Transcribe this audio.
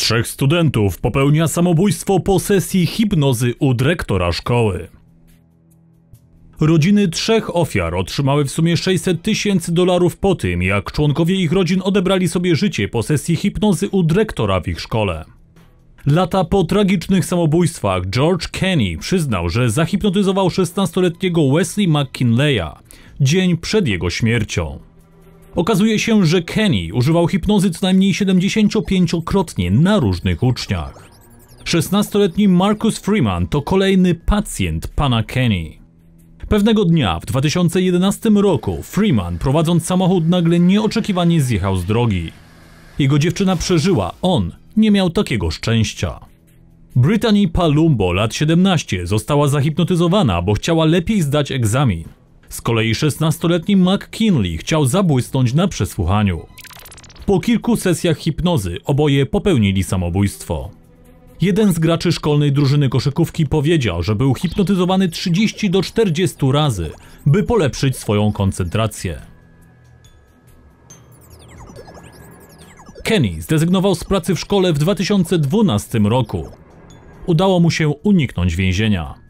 Trzech studentów popełnia samobójstwo po sesji hipnozy u dyrektora szkoły. Rodziny trzech ofiar otrzymały w sumie 600 tysięcy dolarów po tym, jak członkowie ich rodzin odebrali sobie życie po sesji hipnozy u dyrektora w ich szkole. Lata po tragicznych samobójstwach George Kenny przyznał, że zahipnotyzował 16-letniego Wesley McKinleya dzień przed jego śmiercią. Okazuje się, że Kenny używał hipnozy co najmniej 75-krotnie na różnych uczniach. 16-letni Marcus Freeman to kolejny pacjent pana Kenny. Pewnego dnia w 2011 roku Freeman prowadząc samochód nagle nieoczekiwanie zjechał z drogi. Jego dziewczyna przeżyła, on nie miał takiego szczęścia. Brittany Palumbo, lat 17, została zahipnotyzowana, bo chciała lepiej zdać egzamin. Z kolei 16-letni McKinley chciał zabłysnąć na przesłuchaniu. Po kilku sesjach hipnozy oboje popełnili samobójstwo. Jeden z graczy szkolnej drużyny koszykówki powiedział, że był hipnotyzowany 30 do 40 razy, by polepszyć swoją koncentrację. Kenny zdezygnował z pracy w szkole w 2012 roku. Udało mu się uniknąć więzienia.